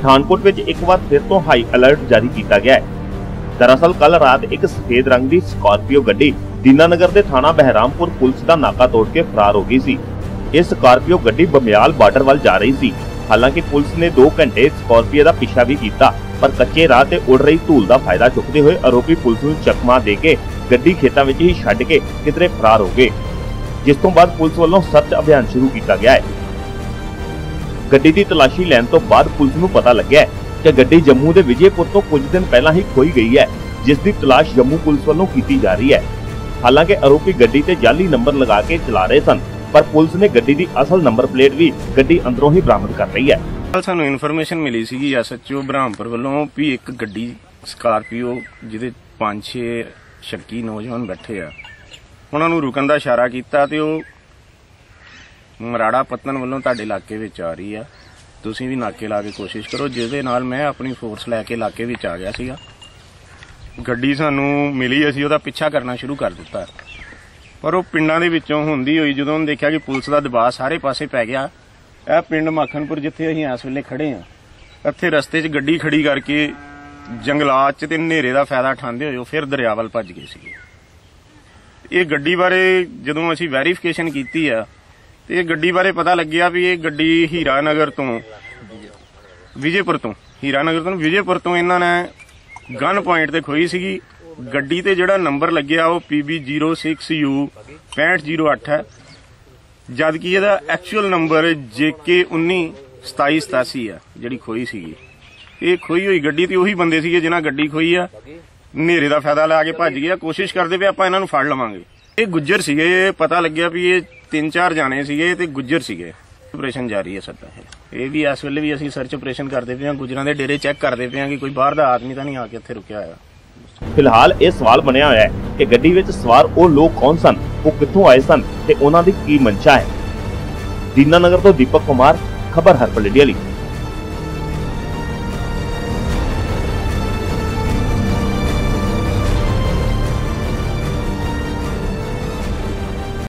ਪਠਾਨਕੋਟ ਵਿੱਚ ਇੱਕ ਵਾਰ ਫਿਰ ਤੋਂ ਹਾਈ ਅਲਰਟ ਜਾਰੀ ਕੀਤਾ ਗਿਆ ਹੈ। ਦਰਅਸਲ ਕੱਲ ਰਾਤ ਇੱਕ ਸਫੇਦ ਰੰਗ ਦੀ ਸਕਾਰਪੀਓ ਗੱਡੀ ਦੀਨਾਨਗਰ ਦੇ ਥਾਣਾ ਬਹਿਰਾਮਪੁਰ ਪੁਲਿਸ ਦਾ ਨਾਕਾ ਤੋੜ ਕੇ ਫਰਾਰ ਹੋ ਗਈ ਸੀ। ਇਹ ਸਕਾਰਪੀਓ ਗੱਡੀ ਬਮਿਆਲ ਬਾਰਡਰ ਵੱਲ ਜਾ ਰਹੀ ਸੀ। ਹਾਲਾਂਕਿ, ਪੁਲਿਸ ਨੇ 2 ਘੰਟੇ ਸਕਾਰਪੀਓ ਦਾ ਪਿੱਛਾ ਵੀ ਕੀਤਾ, ਪਰ ਕੱਚੇ ਰਾਹ ਤੇ ਉੱਡ ਰਹੀ ਧੂਲ ਦਾ ਫਾਇਦਾ ਚੁੱਕਦੇ ਹੋਏ ਆਰੋਪੀ ਪੁਲਿਸ ਨੂੰ ਚਕਮਾ ਦੇ ਕੇ ਗੱਡੀ ਖੇਤਾਂ ਵਿੱਚ ਹੀ ਛੱਡ ਕੇ ਕਿਧਰੇ ਫਰਾਰ ਹੋ ਗਏ। ਜਿਸ ਤੋਂ ਬਾਅਦ ਪੁਲਿਸ ਵੱਲੋਂ ਸਰਚ ਅਭਿਆਨ ਸ਼ੁਰੂ ਕੀਤਾ ਗਿਆ ਹੈ। ਗੱਡੀ ਦੀ ਤਲਾਸ਼ੀ ਲੈਣ ਤੋਂ ਬਾਅਦ ਪੁਲਿਸ ਨੂੰ ਪਤਾ ਲੱਗਿਆ ਕਿ ਗੱਡੀ ਜੰਮੂ ਦੇ ਵਿਜੇਪੁਰ ਤੋਂ ਕੁਝ ਦਿਨ ਪਹਿਲਾਂ ਹੀ ਖੋਈ ਗਈ ਹੈ, ਜਿਸ ਦੀ ਤਲਾਸ਼ ਜੰਮੂ ਪੁਲਿਸ ਵੱਲੋਂ ਕੀਤੀ ਜਾ ਰਹੀ ਹੈ। ਹਾਲਾਂਕਿ ਆਰੋਪੀ ਗੱਡੀ ਤੇ ਜਾਲੀ ਨੰਬਰ ਲਗਾ ਕੇ ਚਲਾ ਰਹੇ ਸਨ, ਪਰ ਪੁਲਿਸ ਨੇ ਗੱਡੀ ਦੀ ਅਸਲ ਨੰਬਰ ਪਲੇਟ ਵੀ ਗੱਡੀ ਅੰਦਰੋਂ ਹੀ ਬਰਾਮਦ ਕਰ ਲਈ ਹੈ। ਕੱਲ ਸਾਨੂੰ ਇਨਫੋਰਮੇਸ਼ਨ ਮਿਲੀ ਸੀਗੀ ਐਸਐਚਓ ਬ੍ਰਹਮਪੁਰ ਵੱਲੋਂ ਵੀ ਇੱਕ ਗੱਡੀ ਸਕਾਰਪੀਓ, ਜਿਹਦੇ 5-6 ਸ਼ੱਕੀ ਨੌਜਵਾਨ ਬੈਠੇ ਆ। ਉਹਨਾਂ ਨੂੰ ਰੁਕਣ ਦਾ ਇਸ਼ਾਰਾ ਕੀਤਾ ਤੇ ਉਹ ਮਰਾੜਾ ਪਤਨ ਵੱਲੋਂ ਤੁਹਾਡੇ ਇਲਾਕੇ ਵਿੱਚ ਆ ਰਹੀ ਆ। ਤੁਸੀਂ ਵੀ ਨਾਕੇ ਲਾ ਕੇ ਕੋਸ਼ਿਸ਼ ਕਰੋ, ਜਿਹਦੇ ਨਾਲ ਮੈਂ ਆਪਣੀ ਫੋਰਸ ਲੈ ਕੇ ਇਲਾਕੇ ਵਿੱਚ ਆ ਗਿਆ ਸੀਗਾ। ਗੱਡੀ ਸਾਨੂੰ ਮਿਲੀ, ਅਸੀਂ ਉਹਦਾ ਪਿੱਛਾ ਕਰਨਾ ਸ਼ੁਰੂ ਕਰ ਦਿੱਤਾ। ਪਰ ਉਹ ਪਿੰਡਾਂ ਦੇ ਵਿੱਚੋਂ ਹੁੰਦੀ ਹੋਈ, ਜਦੋਂ ਉਹਨੇ ਦੇਖਿਆ ਕਿ ਪੁਲਿਸ ਦਾ ਦਬਾਅ ਸਾਰੇ ਪਾਸੇ ਪੈ ਗਿਆ, ਇਹ ਪਿੰਡ ਮੱਖਣਪੁਰ ਜਿੱਥੇ ਅਸੀਂ ਇਸ ਵੇਲੇ ਖੜੇ ਆ, ਇੱਥੇ ਰਸਤੇ 'ਚ ਗੱਡੀ ਖੜੀ ਕਰਕੇ ਜੰਗਲਾਤ 'ਚ ਤੇ ਹਨੇਰੇ ਦਾ ਫਾਇਦਾ ਉਠਾਉਂਦੇ ਹੋਏ ਉਹ ਫਿਰ ਦਰਿਆ ਵੱਲ ਭੱਜ ਗਏ ਸੀਗੇ। ਇਹ ਗੱਡੀ ਬਾਰੇ ਜਦੋਂ ਅਸੀਂ ਵੈਰੀਫਿਕੇਸ਼ਨ ਕੀਤੀ ਆ ਤੇ ਇਹ ਗੱਡੀ ਬਾਰੇ ਪਤਾ ਲੱਗਿਆ ਵੀ ਇਹ ਗੱਡੀ ਹੀਰਾ ਨਗਰ ਤੋਂ, ਵਿਜੇਪੁਰ ਤੋਂ। ਹੀਰਾ ਨਗਰ ਤੋਂ, ਵਿਜੇਪੁਰ ਤੋਂ ਇਹਨਾਂ ਨੇ ਗਨ ਪੁਆਇੰਟ ਤੇ ਖੋਈ ਸੀਗੀ। ਗੱਡੀ ਤੇ ਜਿਹੜਾ ਨੰਬਰ ਲੱਗਿਆ ਉਹ PB06U 6508 ਹੈ। ਜਦ ਕਿ ਇਹਦਾ ਐਕਚੁਅਲ ਨੰਬਰ JK192787 ਆ ਜਿਹੜੀ ਖੋਈ ਸੀਗੀ। ਇਹ ਖੋਈ ਹੋਈ ਗੱਡੀ ਤੇ ਉਹੀ ਬੰਦੇ ਸੀਗੇ ਜਿਨ੍ਹਾਂ ਗੱਡੀ ਖੋਈ ਆ। ਹਨੇਰੇ ਦਾ ਫਾਇਦਾ ਲਾ ਕੇ ਭੱਜ ਗਿਆ ਕੋਸ਼ਿਸ਼ ਕਰਦੇ ਵੀ ਆਪਾਂ ਇਹਨਾਂ ਨੂੰ ਫੜ ਲਵਾਂਗੇ। ਇਹ ਗੁੱਜਰ ਸੀਗੇ ਪਤਾ ਲੱਗਿਆ ਵੀ ਇਹ ਤਿੰਨ ਚਾਰ ਜਾਣੇ ਸੀਗੇ ਤੇ ਗੁੱਜਰ ਸੀਗੇ। ਆਪਰੇਸ਼ਨ ਜਾਰੀ ਹੈ ਸਾਡਾ ਇਹ ਵੀ ਇਸ ਵੇਲੇ ਵੀ ਅਸੀਂ ਸਰਚ ਆਪਰੇਸ਼ਨ ਕਰਦੇ ਪਏ ਹਾਂ, ਗੁੱਜਰਾਂ ਦੇ ਡੇਰੇ ਚੈੱਕ ਕਰਦੇ ਪਏ ਹਾਂ ਕਿ ਕੋਈ ਬਾਹਰ ਦਾ ਆਦਮੀ ਤਾਂ ਨਹੀਂ ਆ ਕੇ ਇੱਥੇ ਰੁਕਿਆ ਹੋਇਆ। ਫਿਲਹਾਲ ਇਹ ਸਵਾਲ ਬਣਿਆ ਹੋਇਆ ਹੈ ਕਿ ਗੱਡੀ ਵਿੱਚ ਸਵਾਰ ਉਹ ਲੋਕ ਕੌਣ ਸਨ, ਉਹ ਕਿੱਥੋਂ ਆਏ ਸਨ ਤੇ ਉਹਨਾਂ ਦੀ ਕੀ ਮਨਸ਼ਾ ਹੈ। ਦੀਨਾਨਗਰ ਤੋਂ ਦੀਪਕ ਕੁਮਾਰ, ਖਬਰ ਹਰਪਲ ਇੰਡੀਆ